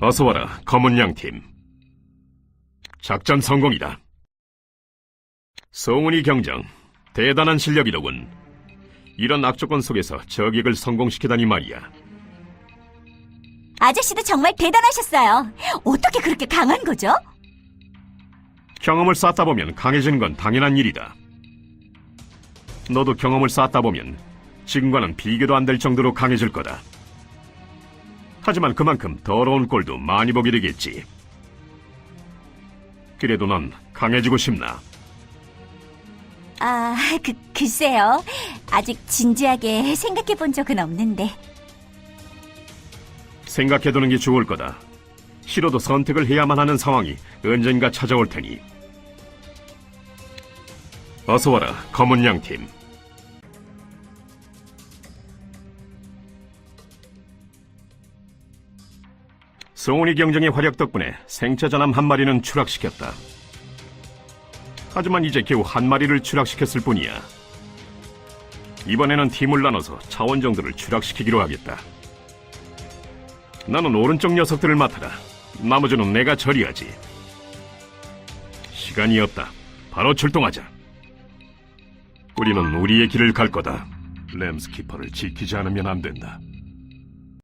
어서 와라, 검은 양팀. 작전 성공이다. 송은이 경정, 대단한 실력이더군. 이런 악조건 속에서 저격을 성공시키다니 말이야. 아저씨도 정말 대단하셨어요. 어떻게 그렇게 강한 거죠? 경험을 쌓다 보면 강해지는 건 당연한 일이다. 너도 경험을 쌓다 보면 지금과는 비교도 안 될 정도로 강해질 거다. 하지만 그만큼 더러운 꼴도 많이 보게 되겠지. 그래도 넌 강해지고 싶나? 아, 그, 글쎄요. 아직 진지하게 생각해 본 적은 없는데. 생각해두는 게 좋을 거다. 싫어도 선택을 해야만 하는 상황이 언젠가 찾아올 테니. 어서 와라, 검은 양팀. 송은이 경정의 활약 덕분에 생체 전함 한 마리는 추락시켰다. 하지만 이제 겨우 한 마리를 추락시켰을 뿐이야. 이번에는 팀을 나눠서 차원 정도를 추락시키기로 하겠다. 나는 오른쪽 녀석들을 맡아라. 나머지는 내가 처리하지. 시간이 없다. 바로 출동하자. 우리는 우리의 길을 갈 거다. 램스키퍼를 지키지 않으면 안 된다.